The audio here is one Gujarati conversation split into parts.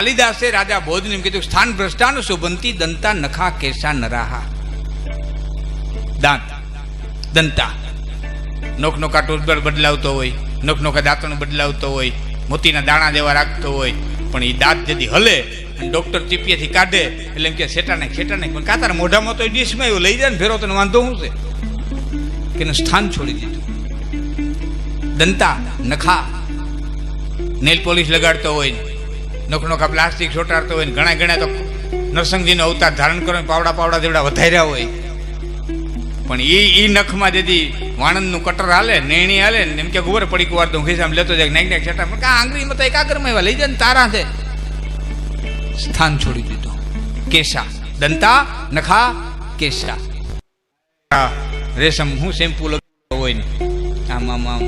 કાલિદાસે રાજા બોધને એમ કીધું સ્થાન ભ્રષ્ટાન સુભંતી દંતા નખા કેસા નરાહા. દાંત. દંતા. નોક નોકા ટૂથબ્રશ બદલાવતો હોય નોક નોકા દાંતણ બદલાવતો હોય, મોતીના દાણા જેવા રાખતો હોય, પણ એ દાંત જેથી હલે ડોક્ટર ચીપિયાથી કાઢે, એટલે એમ કે સેટા નાખ સેટા નાખ પણ કાતાર મોઢામાં તો ડીશમાં એવું લઈ જાય ને, ફેરો તને વાંધો શું છે? કે સ્થાન છોડી દીધું. દંતા, નખા. નેલ પોલિશ લગાડતો હોય નોખ નોખા પ્લાસ્ટિક છોટાડતો હોય ઘણા ઘણા તો નરસિંહજીનો અવતાર ધારણ કરો પાવડા પાવડા જેવડા વધાર્યા હોય. પણ એ એ નખમાં જેથી વાણંદનું કટર હાલે નેણી હાલે ને એમ કે ખબર પડી કુવાર તો ખિસ્સામાં લેતો જાય નાઈક નાઈક છટા. પણ કા આંગળીમાં તો એકાગ્રમાં એવા લઈ જાય ને તારા છે સ્થાન છોડી દીધું. કેશા દંતા, નખા કેશા રેશમ હું શેમ્પુ લગાવ્યો હોય ને, આમ આમ આમ.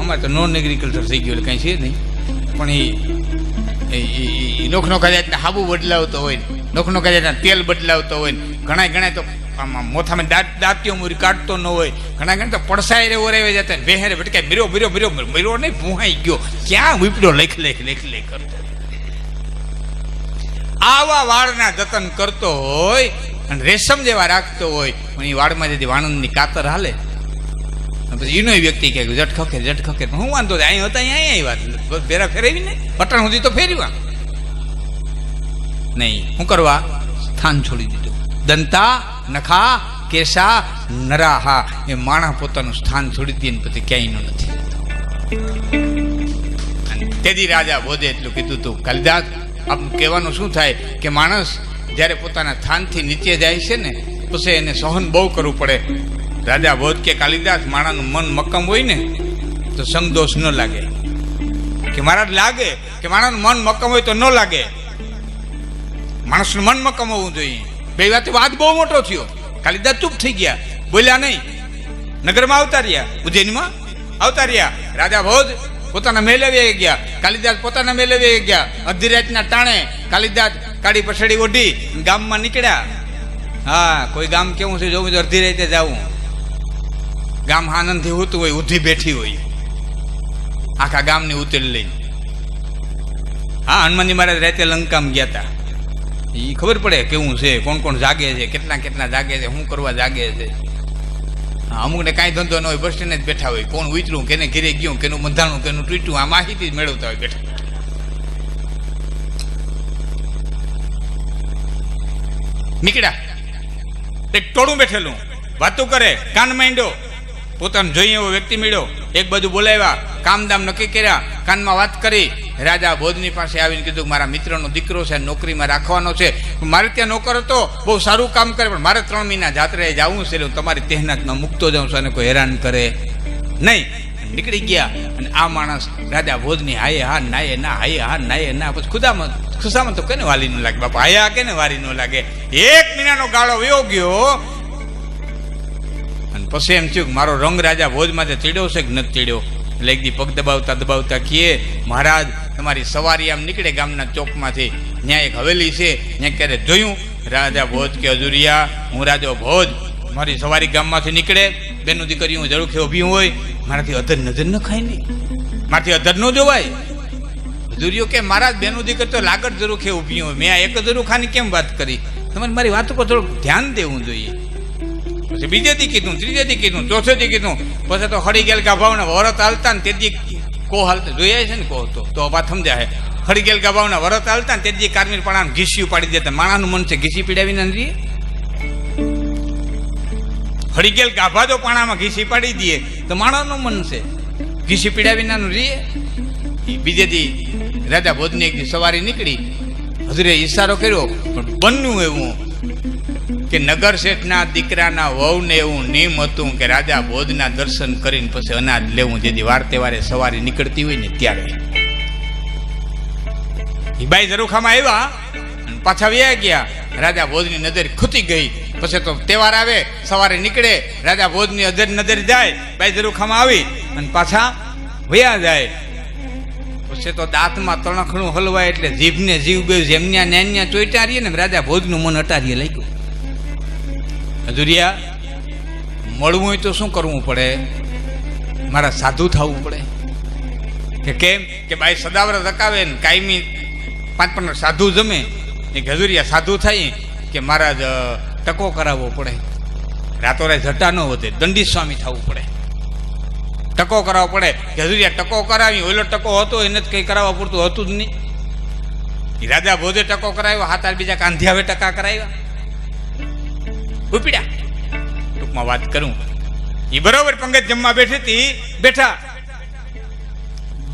અમારે તો નોન એગ્રીકલ્ચર થઈ ગયું એટલે કાંઈ છે નહીં. પણ એ એ નોખ હાબુ બદલાવતો હોય ને નોખ જાતના તેલ બદલાવતો હોય ઘણા ઘણા તો આમ મોથામાં દાંત, દાંતીઓ મૂરી કાઢતો ન હોય ઘણા ઘણા તો પડસાઈ રેવો ઓરે જતા વેહેરે ભટકાય મીરો મીરો મીરો મીરો નહીં, ભૂહાઈ ગયો. ક્યાં વીપડો લેખ લેખ લેખ લેખ કરતો આવા વાળના જતન કરતો હોય અને રેશમ જેવા રાખતો હોય એ વાળમાં જેથી વાણંદની કાતર હાલે પછી એનો વ્યક્તિ કહે જટ ખખે જટ ખખે. હું વાંધો અહીં હતા અહીંયા અહીં વાત. ફેરા ફેરવી ને. પટણ સુધી તો ફેરવા નહીં શું કરવા સ્થાન છોડી દીધું. દંતા, નખા, કેસા, નરાહા, એ માણા પોતાનું સ્થાન છોડી દે ને પછી ક્યાંયનું નથી. તેથી રાજા બોધે એટલું કીધું તું, કલિદાસ, આમ કહેવાનું શું થાય કે માણસ જ્યારે પોતાના સ્થાનથી નીચે જાય છે ને પછી એને સહન બહુ કરવું પડે. રાજા બોધ કે કાલિદાસ માણાનું મન મક્કમ હોય ને, તો સંગદોષ ન લાગે. કે મારા લાગે કે માણાનું મન મક્કમ હોય તો ન લાગે. માણસનું મન મક્કમ હોવું જોઈએ. બે વાત વાત બહુ મોટો થયો. કાલિદાસ ચૂપ થઈ ગયા. બોલ્યા નહીં. નગરમાં આવતા રહ્યા. ઉજ્જૈનમાં આવતા રહ્યા. રાજા ભોજ પોતાના મેલે વે ગયા. કાલિદાસ પોતાના મેલે વે ગયા. અડધી રાતના ટાણે કાલિદાસ કાળી પછડી ઓઢી ગામમાં નીકળ્યા. હા, કોઈ ગામ કેવું છે? તો અડધી રાતે જાવું ગામ આનંદથી હોતું હોય, ઉધી બેઠી હોય. આખા ગામની ઉતરી લઈને હા, હનુમાનજી મહારાજ રાતે લંકામાં ગયા હતા એ ખબર પડે કેવું છે, કોણ કોણ જાગે છે, કેટલા કેટલા જાગે છે, શું કરવા જાગે છે. અમુકને કાંઈ ધંધો ન હોય, બસ જ બેઠા હોય. કોણ ઉતર્યું કેને ઘેરે ગયું, કેનું બંધાણું, કેનું તૂટ્યું આ માહિતી જ મેળવતા હોય બેઠા. નીકળ્યા. એક ટોળું બેઠેલું. વાતો કરે, કાન માંડ્યો. પોતાનો જોઈએ એવો વ્યક્તિ મળ્યો. એક બધું બોલાવ્યા, કામદામ નક્કી કર્યા, કાનમાં વાત કરી. રાજા ભોજની પાસે આવીને કીધું, મારા મિત્રનો દીકરો છે, નોકરીમાં રાખવાનો છે. મારે ત્યાં નોકર હતો, બહુ સારું કામ કરે, પણ મારે ત્રણ મહિના જાત્રાએ જવું છે હું તમારી તહેનાતમાં મૂકતો જાઉં છું, અને કોઈ હેરાન કરે નહીં. નીકળી ગયા, અને આ માણસ રાજા ભોજની હાયે હા નાયે ના, હાયે હા નાયે ના, પછી ખુદામાં, ખુશામાં તો કેને વાલી ન લાગે, બાપા, હાયા કેને વારી ન લાગે? એક મહિનાનો ગાળો વયો ગયો પછી એમ થયું કે મારો રંગ રાજા ભોજમાંથી ચીડ્યો છે કે નથી ચીડ્યો? એટલે એક દી પગ દબાવતા દબાવતા કીએ, મહારાજ, તમારી સવારી આમ નીકળે ગામના ચોકમાંથી. ત્યાં એક હવેલી છે, ત્યાં ક્યારે જોયું? રાજા ભોજ કે હજુરિયા હું રાજો ભોજ, મારી સવારી ગામમાંથી નીકળે. બેનું હું જરૂર ઊભી હોય. મારાથી અધર નજર ન ખાય નહીં મારાથી અધર ન જોવાય. હજુરિયો કે, મહારાજ, બેનું દીકરી તો લાગત જરૂર ખે ઊભી હોય. મેં આ એક જરૂર ખાની કેમ વાત કરી? તમારે મારી વાત ઉપર થોડુંક ધ્યાન દેવું જોઈએ. પછી બીજે દી કીધું ત્રીજે દી કીધું ચોથે દી કીધું. પછી તો હળી ગયેલ ગાભાવના વરત હાલતા ને તેથી કો હાલતા. જોયા છે ને કહો તો તો વાત સમજાય. હળી ગયેલ ગાભાવના વરત હાલતા ને તેથી કારમીર પણ ઘીસી પાડી દેતા. માણાનું મન છે ઘીસી પીડાવીને રહીએ હળી ગયેલ ગાભા જો પાણામાં ઘીસી પાડી દઈએ તો માણાનું મન છે ઘીસી પીડાવીને બીજે દી રાજા ભોજની એક સવારી નીકળી. હજરે ઈશારો કર્યો, પણ બન્યું એવું. કે નગર શેઠના દીકરાના વહુને એવું નિયમ હતું કે રાજા ભોજના દર્શન કરીને પછી અનાજ લેવું, જેથી વાર તહેવારે સવારે નીકળતી હોય ને ત્યારે. હિબાઈ ઝરૂખામાં આવ્યા પાછા વ્યા ગયા. રાજા ભોજની નજર ખૂતી ગઈ. પછી તો તહેવાર આવે, સવારે નીકળે, રાજા ભોજની અજર નજર જાય, બાઈ ઝરૂખામાં આવી અને પાછા વયા જાય. પછી તો દાંતમાં તણખણું હલવાય એટલે જીભને જીવ બે જેમના ન્યાન્યા ચોઈટા રહીએ ને, રાજા ભોજનું મન અટારીએ લાગ્યું. હજુરિયા મળવું હોય તો શું કરવું પડે? મારા સાધુ થવું પડે. કે કેમ? કે બાઈ સદાવ્રત રકાવે ને કાયમી પાંચ પંદર સાધુ જમે. એ ગજુરિયા સાધુ થાય કે મારા જ ટકો કરાવવો પડે. રાતોરાત જટા ન વધે દંડિત સ્વામી થવું પડે. ટકો કરાવવો પડે. ગજુરિયા ટકો કરાવી, ઓલો ટકો હતો એને જ કંઈ કરાવવા પૂરતું હતું જ નહીં. રાજા ભોજે ટકો કરાવ્યો, હાથ બીજા કાંધિયાવે ટકા કરાવ્યા. ઉપડ્યા ટૂંકમાં વાત કરું. એ બરોબર પંગત જમવા બેઠી હતી. બેઠા.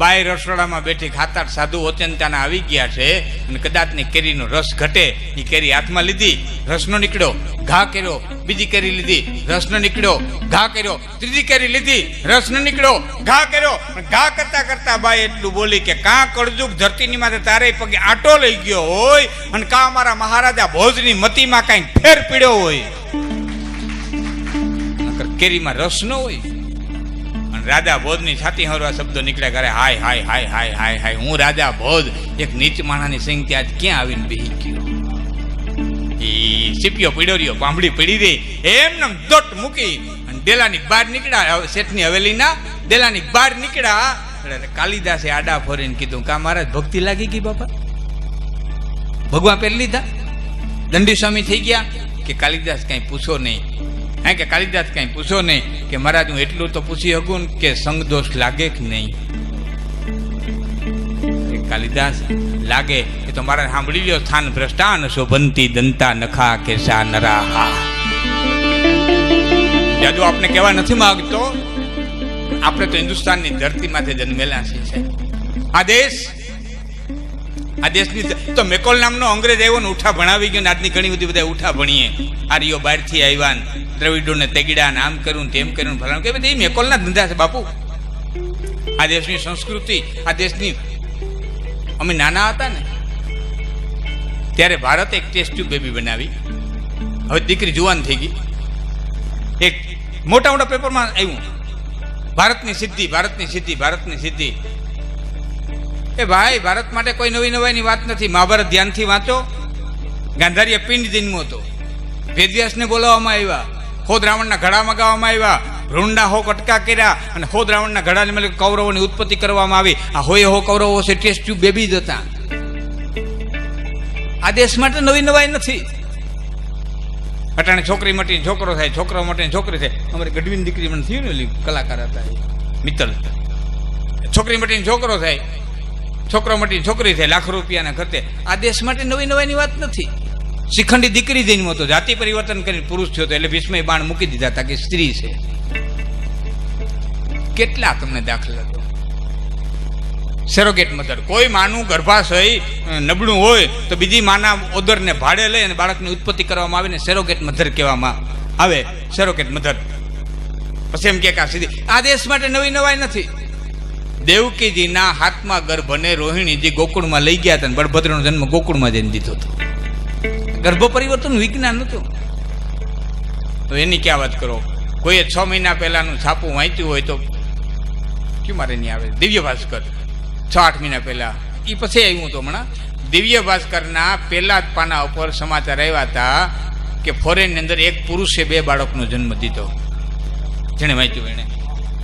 બાય રસોડામાં બેઠી ખાતા સાધુ ઓચંતાના આવી ગયા છે અને કદાચની કેરીનો રસ ઘટે એ કેરી હાથમાં લીધી, રસનો નીકળ્યો, ઘા કર્યો, બીજી કેરી લીધી, રસનો નીકળ્યો, ઘા કર્યો, ત્રીજી કેરી લીધી, રસનો નીકળ્યો, ઘા કર્યો ઘા કરતા કરતા બાઈ એટલું બોલી કે કા કળજુક ધરતીની માથે તારે પગે આટો લઈ ગયો હોય અને કા અમારા મહારાજા ભોજની મતીમાં કાંઈ ફેર પીડ્યો હોય? કેરીમાં રસ ન હોય. રાજા ભોજની છાતી હરવા શબ્દો નીકળ્યા કરે હાય હાય હાય હાય હાય હાય, હું રાજા ભોજ. એક નીચ માણાની સિંગ ત્યાં ક્યાં આવીને બેહી ગયો? ઈ સીપીઓ પીડ્યો રહ્યો પાંભડી પડી રહી એમને દોટ મૂકી અને ડેલાની બહાર નીકળ્યા, હવે શેઠની હવેલીના ડેલાની બહાર નીકળ્યા. એટલે કાલિદાસે આડા ફોરીને કીધું, કા મહારાજ, ભક્તિ લાગી ગઈ બાપા? ભગવાન પહેરી લીધા? દંડી સ્વામી થઈ ગયા? કે કાલિદાસ કાંઈ પૂછો નહીં? હે કે કાલિદાસ કાંઈ પૂછો નહીં કે મહારાજ, હું એટલું તો પૂછી શકું કે સંગદોષ લાગે કે નહીં? કાલિદાસ લાગે એ તો મારા સાંભળી લ્યો સ્થાન ભ્રષ્ટાન બનતી દંતા નખા કે શા નરા નરાહા જાદુ આપને કહેવા નથી માંગતો, આપણે તો હિન્દુસ્તાનની ધરતીમાંથી જન્મેલા છીએ આ દેશ આ દેશની તો મેકોલ નામનો અંગ્રેજ આવ્યો ને ઉઠા ભણાવી ગયો ને આજની ઘણી બધી બધા ઉઠા ભણીએ. આર્યો બહારથી આવ્યા ને દ્રવિડોને તેગીડા ને આમ કર્યું તેમ કર્યું ફલાણું કે એ મેકોલના ધંધા છે બાપુ. આ દેશની સંસ્કૃતિ, આ દેશની અમે નાના હતા ને, ત્યારે ભારત એક ટેસ્ટ બેબી બનાવી. હવે દીકરી જુવાન થઈ ગઈ. એક મોટા મોટા પેપરમાં આવ્યું. ભારતની સિદ્ધિ ભારતની સિદ્ધિ ભારતની સિદ્ધિ. એ ભાઈ, ભારત માટે કોઈ નવી નવાઈની વાત નથી. મહાભારત ધ્યાનથી વાંચો. ગાંધારીએ પિંડ જન્મો હતો. વેદવ્યાસને બોલાવવામાં આવ્યા. ખોદ રાવણના ઘડામાં ગાવામાં આવ્યા. ભ્રૂણના હો કટકા કર્યા અને ખોદ રાવણના ઘડાને મળે કૌરવોની ઉત્પત્તિ કરવામાં આવી. આ હોય હો કૌરવો છે, ટેસ્ટ ટ્યુબ બેબી જ હતા. આ દેશ માટે નવી નવાઈ નથી. અટાણે છોકરી મટીને છોકરો થાય છોકરો મટીને છોકરી થાય. અમારે ગઢવીની દીકરી મને થયું ને કલાકાર હતા મિત્તલ. છોકરી મટીને છોકરો થાય. છોકરો મટીને છોકરી થાય, લાખ રૂપિયાના ખર્ચે. આ દેશ માટે નવી નવાની વાત નથી. શિખંડી દીકરી જન્મ હતો જાતિ પરિવર્તન કરી પુરુષ થયો એટલે ભીષ્મય બાણ મૂકી દીધા હતા કે સ્ત્રી છે. કેટલા તમને દાખલા સેરોગેટ મધર કોઈ માનું ગર્ભાશય નબળું હોય તો બીજી માના ઓદરને ભાડે લઈ અને બાળકની ઉત્પત્તિ કરવામાં આવે ને સેરોગેટ મધર કહેવામાં આવે. સેરોગેટ મધર પછી એમ કે આ સીધી, આ દેશ માટે નવી નવાઈ નથી. દેવકીજીના હાથમાં ગર્ભને રોહિણીજી ગોકુળમાં લઈ ગયા હતા બળભદ્રનો જન્મ ગોકુળમાં જઈને દીધો હતો. ગર્ભ પરિવર્તન વિજ્ઞાન હતું. તો એની ક્યાં વાત કરો? કોઈએ છ મહિના પહેલાનું છાપું વાંચ્યું હોય તો ક્યુ મારે નહીં આવે? દિવ્ય ભાસ્કર. છ, આઠ મહિના પહેલા. એ પછી આવ્યું હતું હમણાં. દિવ્ય ભાસ્કરના પહેલા જ પાના ઉપર સમાચાર આવ્યા હતા કે ફોરેનની અંદર એક પુરુષે બે બાળકનો જન્મ દીધો. જેણે વાંચ્યું એણે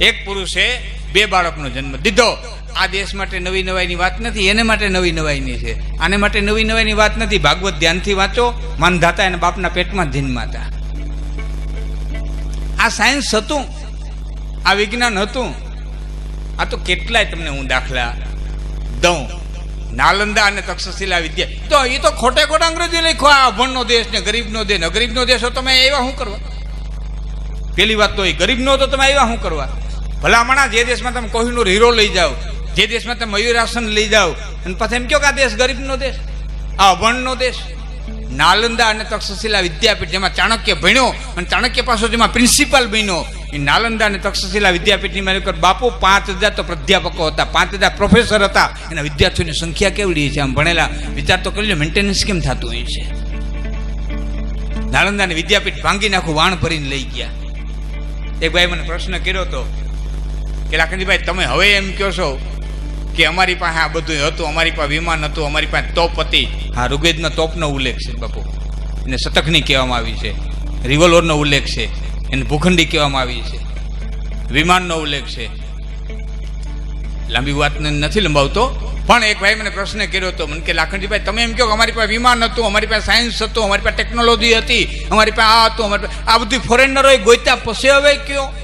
એક પુરુષે બે બાળકનો જન્મ દીધો. આ દેશ માટે નવી નવાઈની વાત નથી, એને માટે નવી નવાઈની છે. આને માટે નવી નવાઈની વાત નથી. ભાગવત ધ્યાનથી વાંચો. માનધાતા એના બાપના પેટમાં ધીનમાં હતા આ સાયન્સ હતું, આ વિજ્ઞાન હતું. આ તો કેટલાય તમને હું દાખલા દઉં. નાલંદા અને તક્ષશિલા વિદ્યા. તો એ તો ખોટે ખોટા અંગ્રેજી લખો આ અભણનો દેશ ને ગરીબનો દેશ ગરીબનો દેશ હો તમે એવા શું કરવા? પેલી વાત તો એ ગરીબનો, તો તમે આવ્યા શું કરવા? ભલામણા જે દેશમાં તમે કોહિનૂર હીરો લઈ જાઓ, જે દેશમાં તમે મયુરાસન લઈ જાઓ, અને પછી એમ કહો કે આ દેશ ગરીબનો દેશ, આ અભણનો દેશ. નાલંદા અને તક્ષશિલા વિદ્યાપીઠ જેમાં ચાણક્ય ભણ્યો અને ચાણક્ય પાછો જેમાં પ્રિન્સિપાલ બન્યો. એ નાલંદા અને તક્ષશિલા વિદ્યાપીઠની મારી બાપુ પાંચ હજાર તો પ્રાધ્યાપકો હતા, પાંચ હજાર પ્રોફેસર હતા. એના વિદ્યાર્થીઓની સંખ્યા કેવડી છે આમ ભણેલા? વિચાર તો કરી લો મેન્ટેનન્સ કેમ થતું હોય છે? નાલંદાને વિદ્યાપીઠ ભાંગી નાખું, વાણ ભરીને લઈ ગયા. એક ભાઈ મને પ્રશ્ન કર્યો હતો કે લાખનજીભાઈ તમે હવે એમ કહો છો કે અમારી પાસે આ બધું હતું, અમારી પાસે વિમાન હતું, અમારી પાસે તોપ હતી. હા, ઋગ્વેદના તોપનો ઉલ્લેખ છે બાપુ. એને શતકની કહેવામાં આવી છે. રિવોલ્વરનો ઉલ્લેખ છે. એને ભૂખંડી કહેવામાં આવી છે. વિમાનનો ઉલ્લેખ છે. લાંબી વાતને નથી લંબાવતો, પણ એક ભાઈ મને પ્રશ્ન કર્યો હતો. મને કે લાખણજીભાઈ તમે એમ કહો કે અમારી પાસે વિમાન હતું, અમારી પાસે સાયન્સ હતું, અમારી પાસે ટેકનોલોજી હતી, અમારી પાસે આ હતું, અમારી પાસે આ બધું ફોરેનરોએ ગોઈતા પછી હવે કયો?